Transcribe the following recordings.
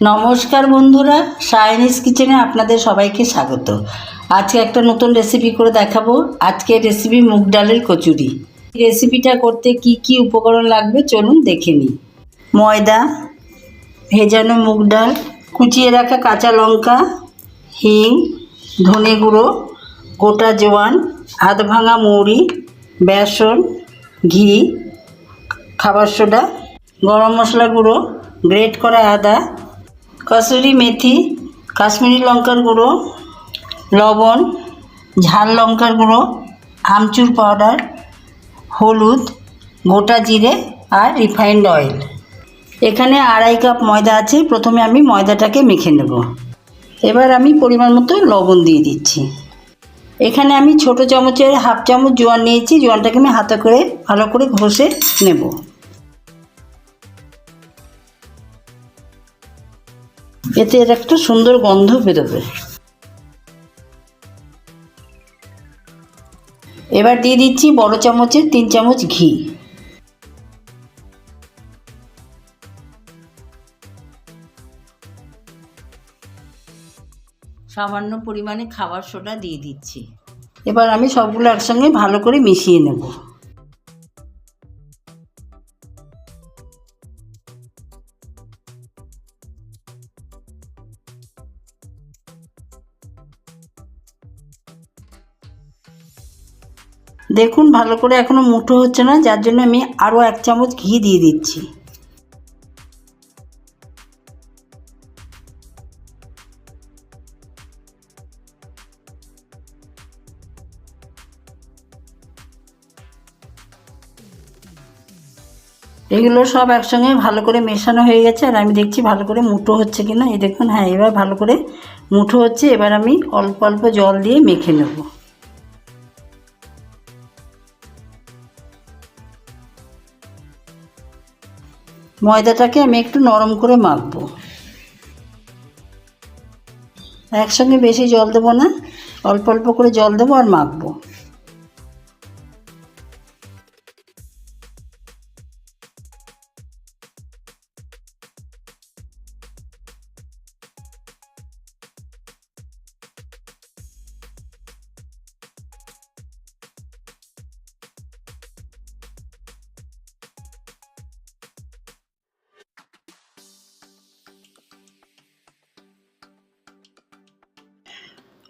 নমস্কার বন্ধুরা সায়নিস কিচেনে আপনাদের সবাইকে স্বাগত। আজকে একটা নতুন রেসিপি করে দেখাবো। আজকে রেসিপি মুগ ডালের কচুরি। রেসিপিটা করতে কি কি উপকরণ লাগবে চলুন দেখে নিই। ময়দা, ভেজানো মুগ ডাল, কুচিয়ে রাখা কাঁচা লঙ্কা, হিং, ধনে গুঁড়ো, গোটা জোয়ান আধ ভাঙা মৌরি, বেসন, ঘি, খাবার সোডা, গরম মশলা গুঁড়ো, গ্রেট করা আদা কসুরি মেথি, কাশ্মীরি লঙ্কার গুঁড়ো, লবণ, ঝাল লঙ্কার গুঁড়ো, আমচুর পাউডার, হলুদ, গোটা জিরে আর রিফাইন্ড অয়েল। এখানে আড়াই কাপ ময়দা আছে, প্রথমে আমি ময়দাটাকে মেখে নেব। এবার আমি পরিমাণ মতো লবণ দিয়ে দিচ্ছি। এখানে আমি ছোট চামচের হাফ চামচ জোয়ান নিয়েছি, জোয়ানটাকে আমি হাতে করে ভালো করে ঘষে নেব। এতে এর একটা সুন্দর গন্ধ বেরোবে। এবার দিয়ে দিচ্ছি বড় চামচের তিন চামচ ঘি। সামান্য পরিমাণে খাবার সোডা দিয়ে দিচ্ছি। এবার আমি সবগুলো একসঙ্গে ভালো করে মিশিয়ে নেব। দেখুন ভালো করে এখনও মুঠো হচ্ছে না, যার জন্য আমি আরও এক চামচ ঘি দিয়ে দিচ্ছি। এগুলো সব একসঙ্গে ভালো করে মেশানো হয়ে গেছে, আর আমি দেখছি ভালো করে মুঠো হচ্ছে কি না এই দেখুন হ্যাঁ এবার ভালো করে মুঠো হচ্ছে, এবার আমি অল্প অল্প জল দিয়ে মেখে নেব। ময়দাটাকে আমি একটু নরম করে মাখব। একসঙ্গে বেশি জল দেবো না, অল্প অল্প করে জল দেবো আর মাখবো।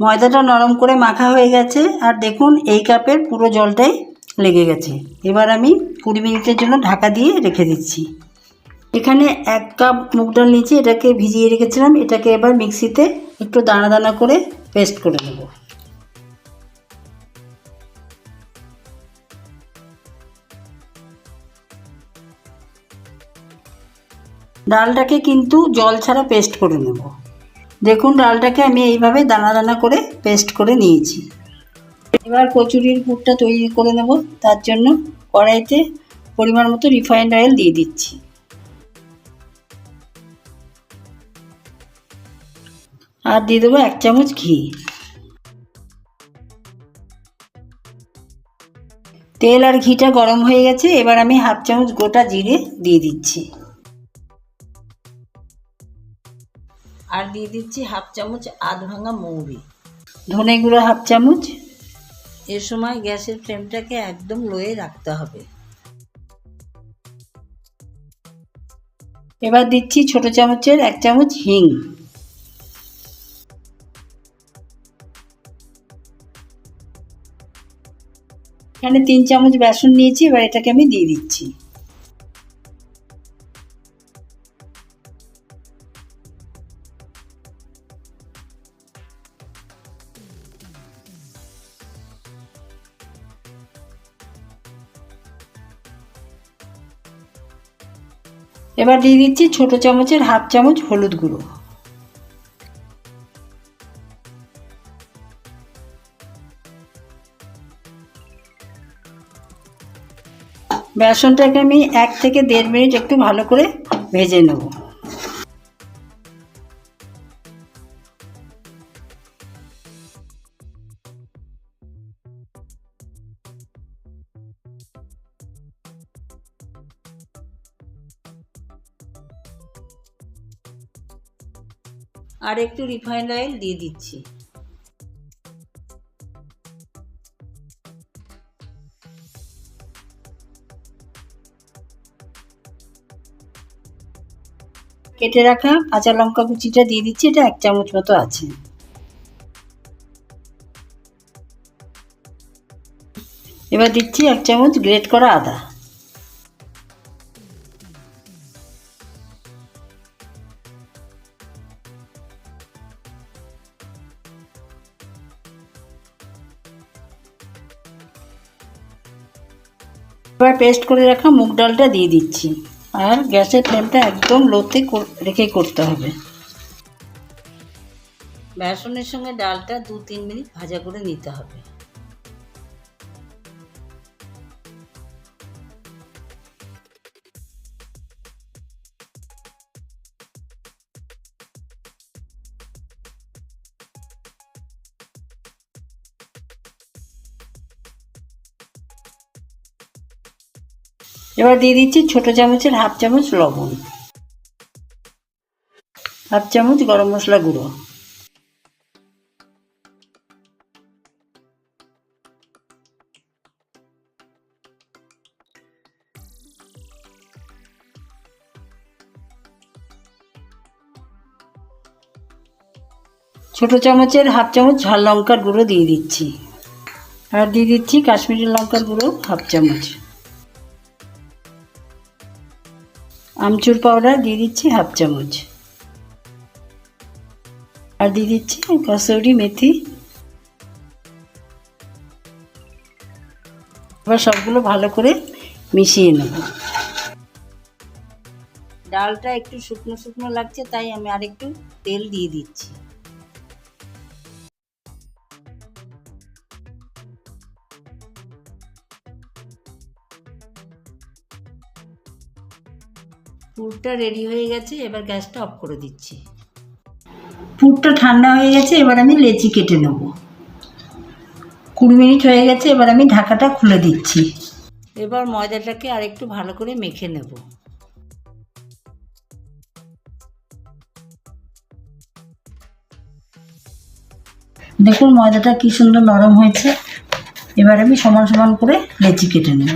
ময়দাটা নরম করে মাখা হয়ে গেছে, আর দেখুন এই কাপের পুরো জলটাই লেগে গেছে। এবার আমি কুড়ি মিনিটের জন্য ঢাকা দিয়ে রেখে দিচ্ছি। এখানে এক কাপ মুগ ডাল নিয়েছি, এটাকে ভিজিয়ে রেখেছিলাম, এটাকে এবার মিক্সিতে একটু দানা দানা করে পেস্ট করে নেব। ডালটাকে কিন্তু জল ছাড়া পেস্ট করে নেব। দেখুন, ডালটাকে আমি এইভাবে দানা দানা করে পেস্ট করে নিয়েছি। এবার কচুরির পুরটা তৈরি করে নেব। তার জন্য কড়াইতে পরিমাণ মতো রিফাইন্ড অয়েল দিয়ে দিচ্ছি। আর দিয়ে দেবো এক চামচ ঘি। তেল আর ঘিটা গরম হয়ে গেছে। এবার আমি হাফ চামচ গোটা জিরে দিয়ে দিচ্ছি। আর দিয়ে দিচ্ছি হাফ চামচ আধ ভাঙা মৌরি। ধনে গুঁড়ো হাফ চামচ। এ সময় গ্যাসের ফ্লেমটাকে একদম লোয়ে রাখতে হবে। এবার দিচ্ছি ছোট চামচের এক চামচ হিং। এখানে তিন চামচ বেসন নিয়েছি এবার এটাকে আমি দিয়ে দিচ্ছি। এবার দিয়ে দিচ্ছি ছোটো চামচের হাফ চামচ হলুদ গুঁড়ো। বেসনটাকে আমি এক থেকে দেড় মিনিট একটু ভালো করে ভেজে নেব। আর একটু রিফাইন্ড অয়েল দিয়ে দিচ্ছি। কেটে রাখা কাঁচা লঙ্কা কুচিটা দিয়ে দিচ্ছি, এটা এক চামচ মতো আছে। এবার দিচ্ছি এক চামচ গ্রেট করা আদা। এবার পেস্ট করে রাখা মুগ ডালটা দিয়ে দিচ্ছি। আর গ্যাসের ফ্লেমটা একদম লোতে রেখে করতে হবে। বেসনের সঙ্গে ডালটা দু তিন মিনিট ভাজা করে নিতে হবে। এবার দিয়ে দিচ্ছি ছোট চামচের হাফ চামচ লবণ, হাফ চামচ গরম মশলা গুঁড়ো। ছোট চামচের হাফ চামচ ঝাল লঙ্কার গুঁড়ো দিয়ে দিচ্ছি। আর দিয়ে দিচ্ছি কাশ্মীরি লঙ্কার গুঁড়ো, হাফ চামচ। আমচুর পাউডার দিয়ে দিচ্ছি হাফ চামচ। আর দিয়ে দিচ্ছি কসৌরি মেথি। এবার সবগুলো ভালো করে মিশিয়ে নেব। ডালটা একটু শুকনো শুকনো লাগছে, তাই আমি আরেকটু তেল দিয়ে দিচ্ছি। পুরটা রেডি হয়ে গেছে এবার গ্যাসটা অফ করে দিচ্ছি। পুরটা ঠান্ডা হয়ে গেছে এবার আমি লেচি কেটে নেব। কুড়ি মিনিট হয়ে গেছে এবার আমি ঢাকাটা খুলে দিচ্ছি। এবার ময়দাটাকে আরেকটু ভালো করে মেখে নেব। দেখুন ময়দাটা কি সুন্দর নরম হয়েছে। এবার আমি সমান সমান করে লেচি কেটে নেব।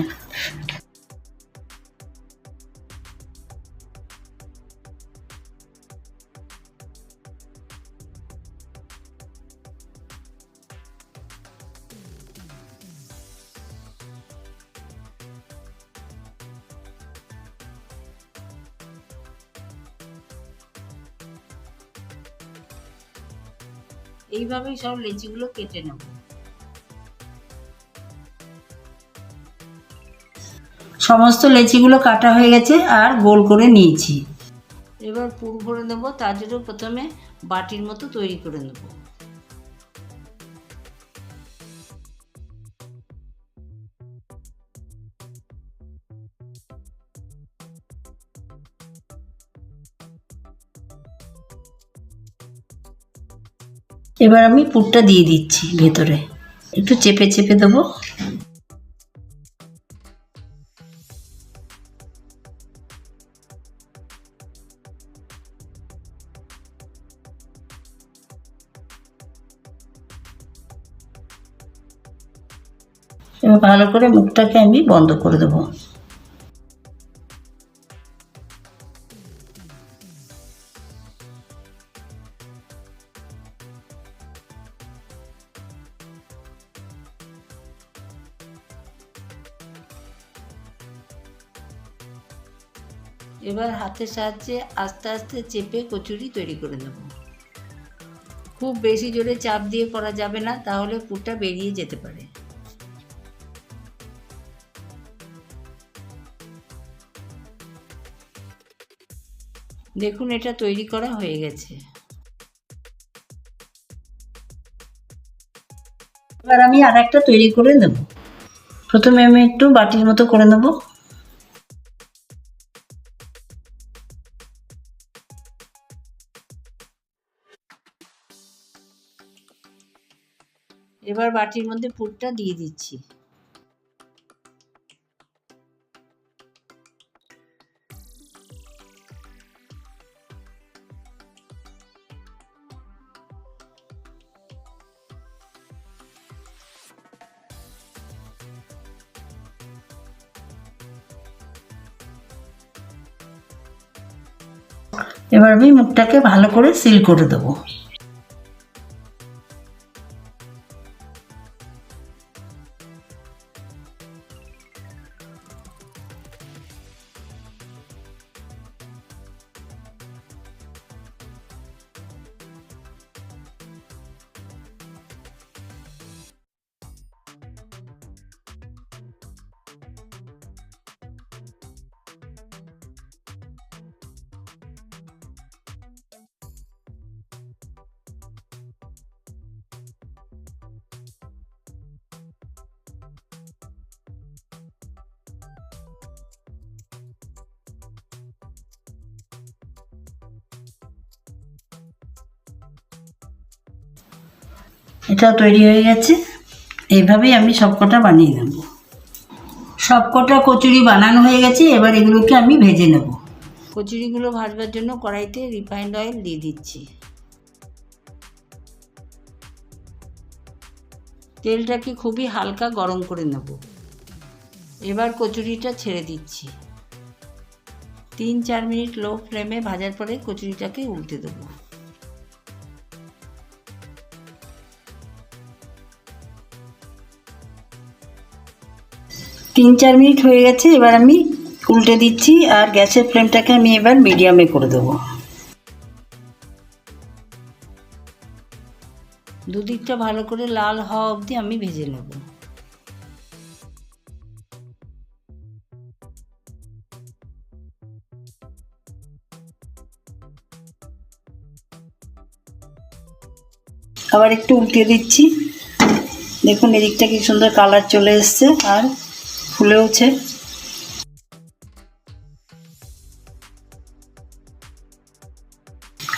এইভাবেই সব লেচিগুলো কেটে নেব। সমস্ত লেচিগুলো কাটা হয়ে গেছে আর গোল করে নিয়েছি। এবার পুর ভরে নেব তার জন্য প্রথমে বাটির মতো তৈরি করে নেব। এবার আমি পুরটা দিয়ে দিচ্ছি ভেতরে। একটু চেপে চেপে দেবো। এবার ভালো করে মুখটাকে আমি বন্ধ করে দেবো। এবার হাতের সাহায্যে আস্তে আস্তে চেপে কচুরি তৈরি করে নেব। খুব বেশি জোরে চাপ দিয়ে করা যাবে না, তাহলে পুরটা বেরিয়ে যেতে পারে। দেখুন, এটা তৈরি করা হয়ে গেছে। এবার আমি আর একটা তৈরি করে নেব। প্রথমে আমি একটু বাটির মতো করে নেব। এবার বাটির মধ্যে পুরটা দিয়ে দিচ্ছি। এবার আমি মুখটাকে ভালো করে সিল করে দেবো। এটা তৈরি হয়ে গেছে। এইভাবেই আমি সবকটা বানিয়ে নেব। সবকটা কচুরি বানানো হয়ে গেছে, এবার এগুলোকে আমি ভেজে নেব। কচুরিগুলো ভাজবার জন্য কড়াইতে রিফাইন্ড অয়েল দিয়ে দিচ্ছি। তেলটাকে খুবই হালকা গরম করে নেব। এবার কচুরিটা ছেড়ে দিচ্ছি। তিন চার মিনিট লো ফ্লেমে ভাজার পরে কচুরিটাকে উল্টে দেবো। তিন চার মিনিট হয়ে গেছে এবার আমি উল্টে দিচ্ছি আর গ্যাসের ফ্লেমটাকে আমি এবার মিডিয়ামে করে দেবো। দুদিকটা ভালো করে লাল হওয়া অবধি আমি ভেজে নেব। আবার একটু উল্টে দিচ্ছি। দেখুন এদিকটা কি সুন্দর কালার চলে এসছে। আর ফুলেওছে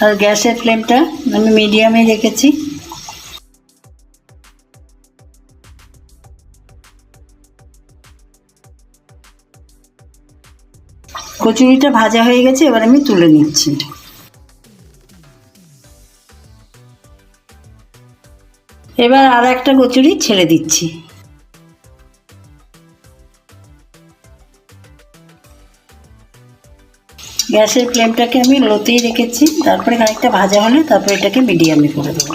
আর গ্যাসের ফ্লেমটা আমি মিডিয়ামে রেখেছি। কচুরিটা ভাজা হয়ে গেছে, এবার আমি তুলে নিচ্ছি। এবার আর একটা কচুরি ছেড়ে দিচ্ছি। গ্যাসের ফ্লেমটাকে আমি লোতেই রেখেছি। তারপরে খানিকটা ভাজা হলে তারপরে এটাকে মিডিয়ামে করে দেবো।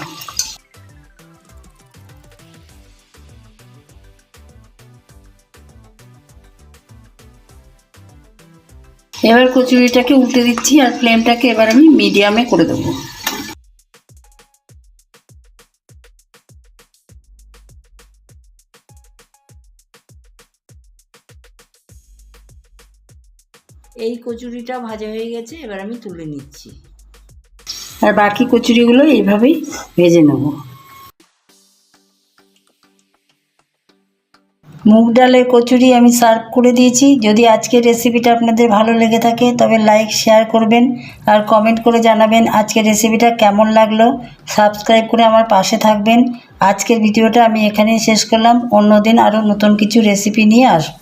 এবার কচুরিটাকে উল্টে দিচ্ছি আর ফ্লেমটাকে এবার আমি মিডিয়ামে করে দেবো। এই কচুরিটা ভাজা হয়ে গেছে, এবার আমি তুলে নিচ্ছি। আর বাকি কচুরিগুলো এইভাবেই ভেজে নেব। মুগ ডালের কচুরি আমি সার্ভ করে দিয়েছি। যদি আজকের রেসিপিটা আপনাদের ভালো লেগে থাকে, তবে লাইক, শেয়ার করবেন আর কমেন্ট করে জানাবেন আজকের রেসিপিটা কেমন লাগল। সাবস্ক্রাইব করে আমার পাশে থাকবেন। আজকের ভিডিওটা আমি এখানেই শেষ করলাম। অন্যদিন আরও নতুন কিছু রেসিপি নিয়ে আসব।